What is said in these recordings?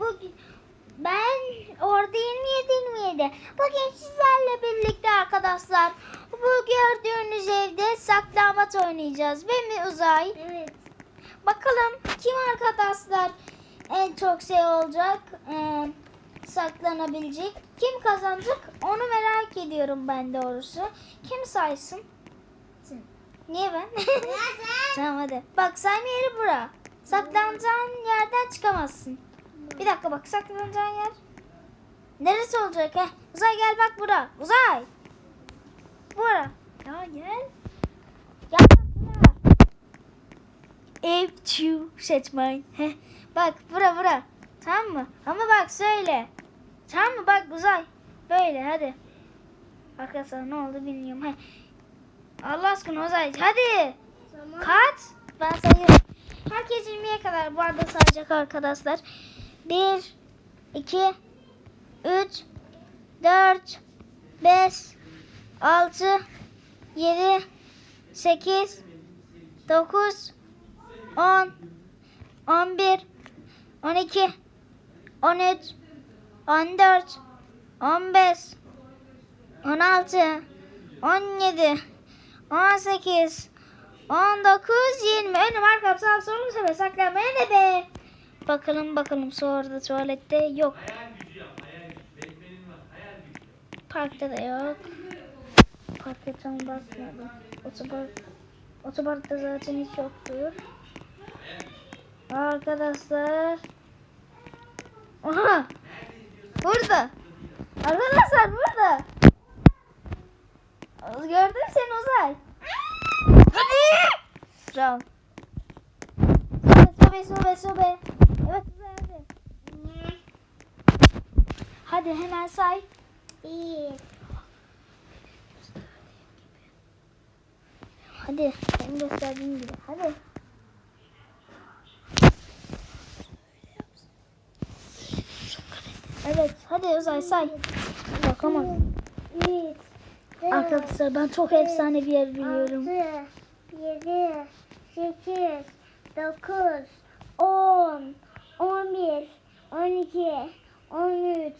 bugün ben orada 27 27. Bugün sizlerle birlikte arkadaşlar bu gördüğünüz evde saklambaç oynayacağız. Değil mi Uzay? Evet. Bakalım kim arkadaşlar en çok şey olacak, e, saklanabilecek. Kim kazanacak onu merak ediyorum ben doğrusu. Kim saysın? Sen. Niye ben? sen. tamam hadi. Bak sayma yeri bura. Saklanacağın yerden çıkamazsın. Bir dakika bak saklanacağın yer. Neresi olacak he? Uzay gel bak bura. Uzay. Bura. Ya gel. Gel bak bura. Ev çu seçmeyin. Heh. Bak bura bura. Tamam mı? Ama bak söyle. Tamam mı? Bak Uzay. Böyle hadi. Arkadaşlar ne oldu bilmiyorum. Heh. Allah aşkına Uzay hadi. Tamam. Kaç? Ben sayıyorum. Herkes 20'ye kadar bu arada sayacak arkadaşlar. 1, 2, 3, 4, 5, 6, 7, 8, 9, 10, 11, 12, 13, 14, 15, 16, 17, 18, 19, 20. Önüm arkam sağ solum sebe saklanmaya ne be? Bakalım bakalım sonra tuvalette yok. Parkta da yok. Parkta tam bakmadım. Otopark, otoparkta zaten hiç yoktur. Arkadaşlar. Aha. Burada. Arkadaşlar burada. Gördüm seni Uzay. Hadi. Bravo. Sobe sobe sobe. Evet Uzay hadi. Hemen say. Bir. Hadi. Benim gösterdiğim gibi. Hadi. Evet. Hadi Uzay say. Bakamaz. Arkadaşlar ben çok efsane bir yer biliyorum. Altı, yedi, sekiz, dokuz, on, on bir, on iki, on üç,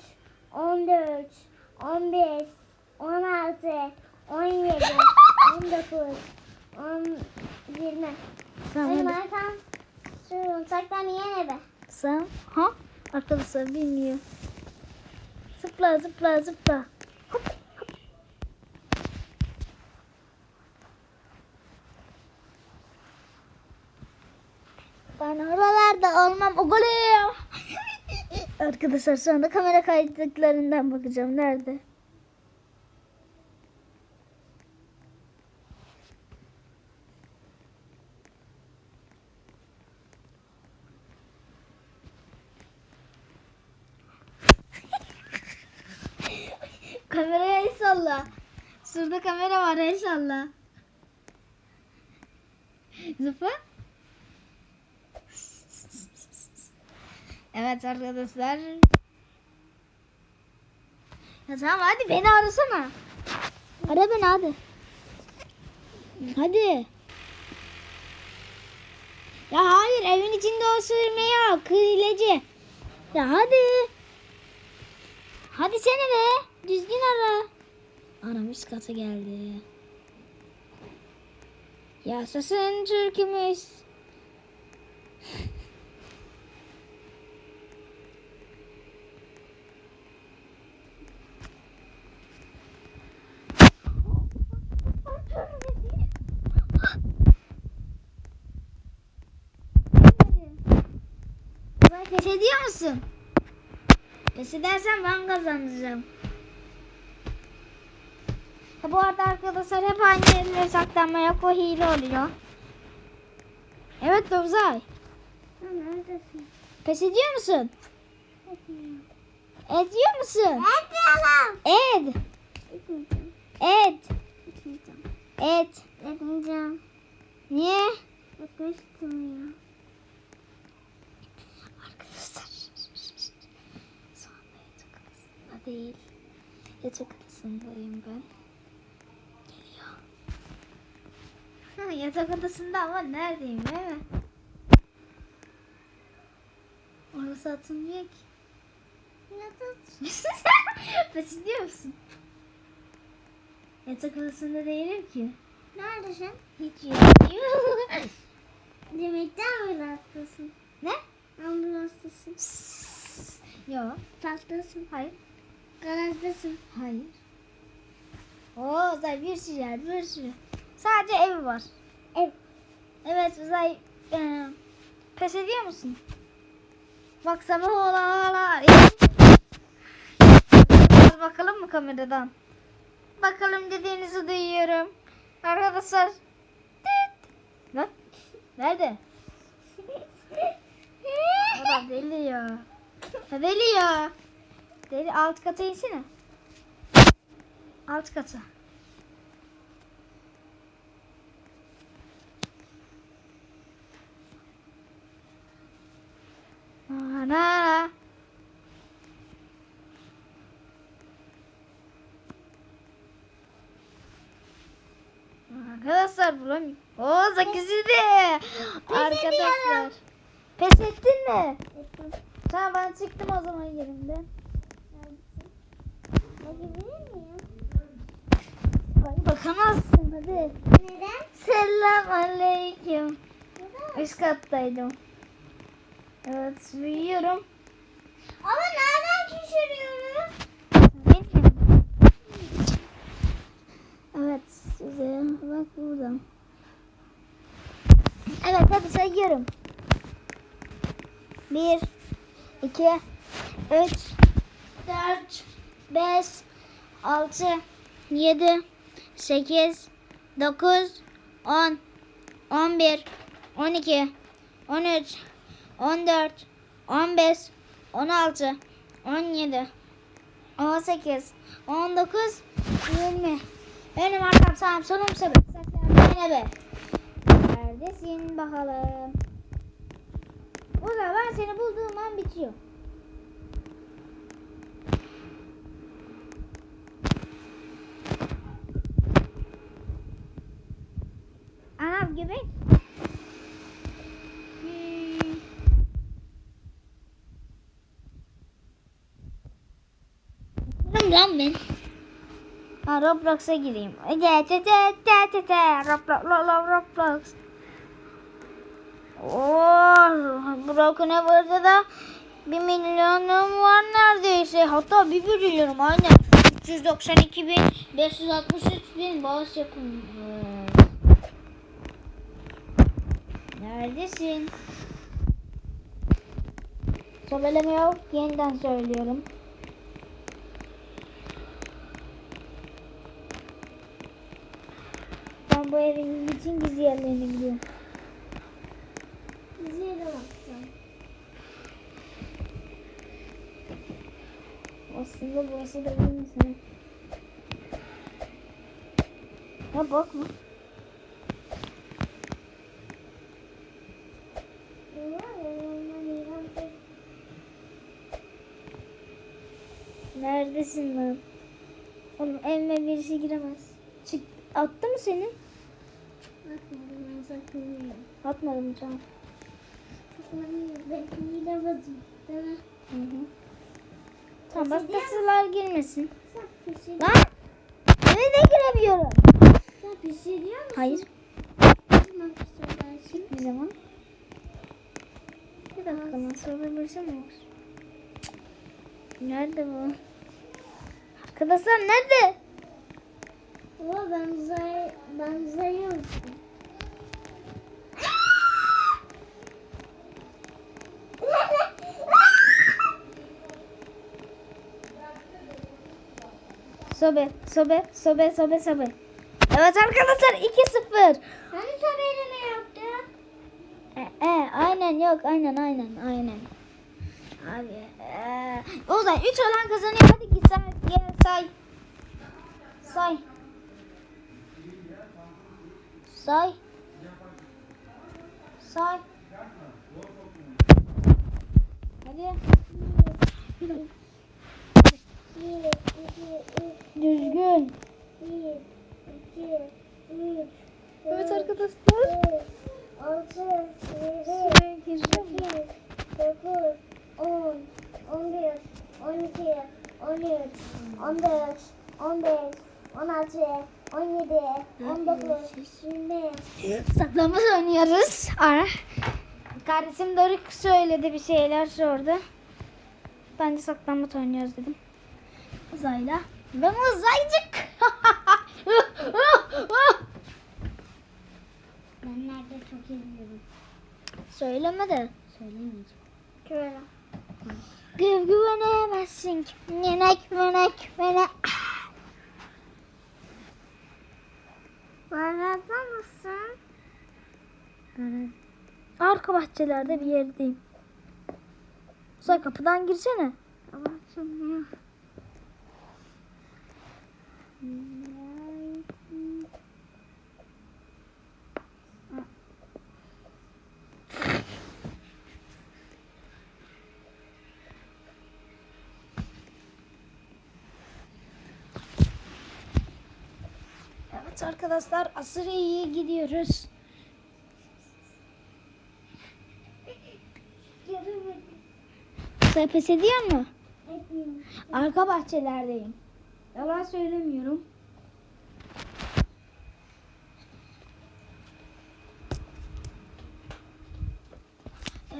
on dört, on beş, on altı, on yedi, on dokuz, on yirmi. Tamam Benim hadi. arkam şu saklanmaya ne be? Sen ha? Arkadaşlar bilmiyor. Zıpla zıpla zıpla. Hop, hop. Ben oralarda olmam oğlum. Arkadaşlar şu anda kamera kaydıklarından bakacağım. Nerede? Kameraya el salla. Şurada kamera var el salla. Evet arkadaşlar. Ya tamam hadi beni arasana. Ara beni hadi. Hadi. Ya hayır evin içinde o sürme yok. Ya hadi. Hadi seni be. Düzgün ara. Anam üst kata geldi. Yaşasın Türk'ümüz. Sen pes ediyor musun? Pes edersen ben kazanacağım. Ha, bu arada arkadaşlar hep aynı yerlere saklanma yok o hile oluyor. Evet Dovzay. Neredesin? Pes ediyor musun? Ediyor musun? Etmiyorum. Ed. Etmeyeceğim. Ed. Etmeyeceğim. Ed. Etmeyeceğim. Niye? Etmek istemiyorum. Arkadaşlar. Şu anda yatak odasında değil. Yatak odasındayım ben. Geliyor. Ha, yatak odasında ama neredeyim değil mi? Orası atılmıyor ki? Pes ediyor musun? Yatak odasında değilim ki. Neredesin? Hiç yok. Demekten ambulanssın. ne? Ambulanssın. Yok. Parktasın. Hayır. Garajdasın. Hayır. Oo Uzay bir sürü yer, bir sürü. Sadece ev var. Ev. Evet Uzay. E, pes ediyor musun? Bak sabah ola bakalım mı kameradan? Bakalım dediğinizi duyuyorum. Arkadaşlar. Lan. Nerede? Adam deli. Ya Deli ya. Deli alt kata insene. Alt kata. Ana. Arkadaşlar bulamıyorum. Oo sakiziydi. Arkadaşlar. Pes ettin mi? Tamam ben çıktım o zaman yerimden. Bakabilir miyim? Ay bakamazsın hadi. Neden? Selam aleyküm. Neden? Üst kattaydım. Evet uyuyorum. Ama nereden düşürüyoruz? Bilmiyorum. Evet size bak buradan. Evet hadi sayıyorum. Bir, iki, üç, dört, beş, altı, yedi, sekiz, dokuz, on, on bir, on iki, on üç, on dört, on beş, on altı, on yedi, 18, 19, 20. Benim arkam sağım solum sabır. Saklan be. Neredesin bakalım. O zaman seni bulduğum an bitiyor. Göbek. Hmm. Lan ben? Ha Roblox'a gireyim. Te te te te te te Roblox Roblox. Oh, Broken Ever'da da bir milyonum var neredeyse. Hatta bir milyonum aynen. 392 bin, 563 bin bağış yapın. Neredesin? Sobeleme yok. Yeniden söylüyorum. Ben bu evin bütün gizli yerlerine gidiyorum. Bize de bakacağım. Aslında burası da benim mesela. Ya bakma. Lan? Oğlum evime birisi giremez. Çık. Attı mı seni? Bakmadım ben saklanıyorum. Atmadım canım. Saklanıyorum. Ben bazım. Değil mi? Hı hı. Tamam başkasılar girmesin. Sen Lan! Eve de giremiyorum. Sen pis ediyor musun? Hayır. Nasıl pis edersin? Bir zaman. Bir dakika lan sorabilirsem yok. Nerede bu? Arkadaşlar nerede? Ama ben uzay, ben uzayıyorum. Sobe, sobe, sobe, sobe, sobe. Evet arkadaşlar 2-0. Hani haberimi yoktu? E, e, aynen yok aynen aynen aynen. Abi e, o zaman 3 olan kazanıyor. Hadi git say, gel say. Say. Say. Say. Hadi. Düzgün. Evet arkadaşlar. Şuraya gireceğim. sekiz, dokuz, 10, 11, 12, 13, 14, 15, 16, 17, 19, 20. Saklambaç oynuyoruz. Ara. Kardeşim Doruk söyledi bir şeyler sordu. Ben de saklambaç oynuyoruz dedim. Uzayla. Ben uzaycık. Ben nerede çok izliyorum. Söyleme de. Söylemeyeceğim. Şöyle. Güv güvenemezsin. ki. Yenek menek mene. Bana mısın? Arka bahçelerde bir yerdeyim. Sen kapıdan girsene. Ama açılmıyor. Evet arkadaşlar asır iyi gidiyoruz. Sen pes ediyor mu? Etmiyorum. Arka bahçelerdeyim. Yalan söylemiyorum.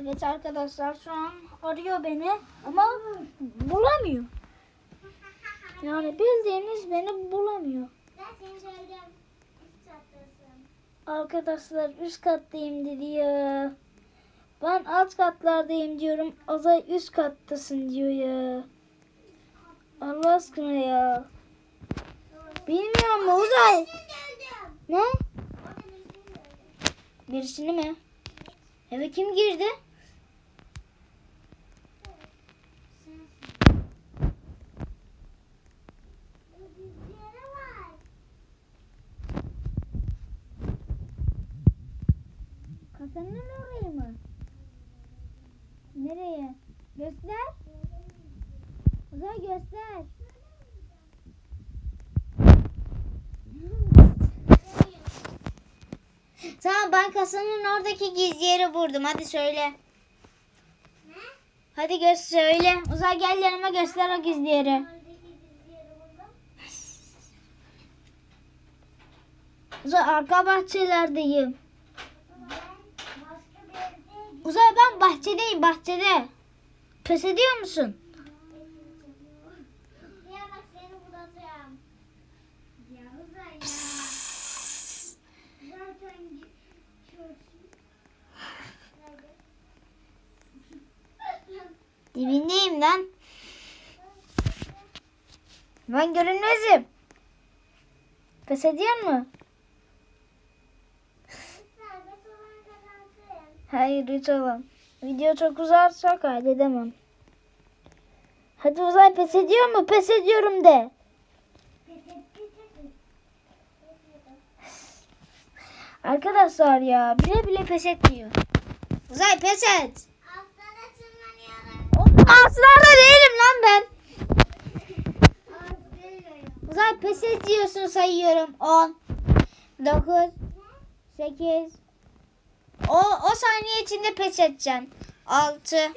Evet arkadaşlar şu an arıyor beni ama bulamıyor. Yani bildiğiniz beni bulamıyor. Arkadaşlar üst kattayım dedi ya. Ben alt katlardayım diyorum. Azay üst kattasın diyor ya. Allah aşkına ya. Bilmiyor mu Uzay? Ne? Birisini mi? Eve kim girdi? Yere var. Kasanın oraya mı? Nereye? Göster. Uzay göster. Tamam ben kasanın oradaki gizli yeri buldum. Hadi söyle. Ne? Hadi göz söyle. Uzay gel yanıma göster o gizli yeri. Uzay arka bahçelerdeyim. Ben başka bir yerde Uzay ben bahçedeyim bahçede. Pes ediyor musun? Dibindeyim lan. Ben görünmezim. Pes ediyor mu? Hayır hiç. Video çok uzarsa kaydedemem. Hadi Uzay pes ediyor mu? Pes ediyorum de. Arkadaşlar ya bile bile pes etmiyor. Uzay pes et. Aslarda değilim lan ben. Uzay pes et diyorsun sayıyorum. 10, 9, 8. O, o saniye içinde pes edeceksin. 6. Pes ediyorum.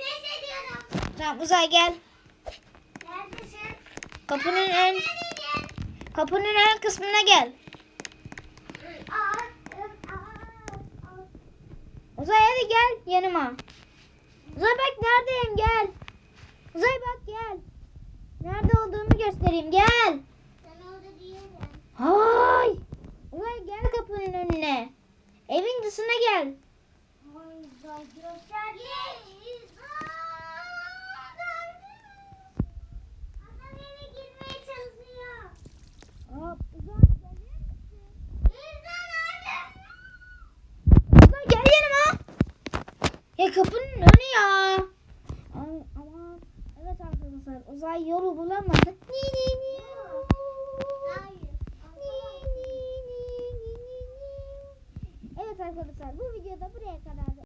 Tamam Uzay gel. Neredesin? Kapının ön kapının ön kısmına gel. Uzay hadi gel yanıma. Uzay bak neredeyim gel. Uzay bak gel. Nerede olduğumu göstereyim gel. Sen orada değilsin. Hay. Uzay gel kapının önüne. Evin dışına gel. Ay,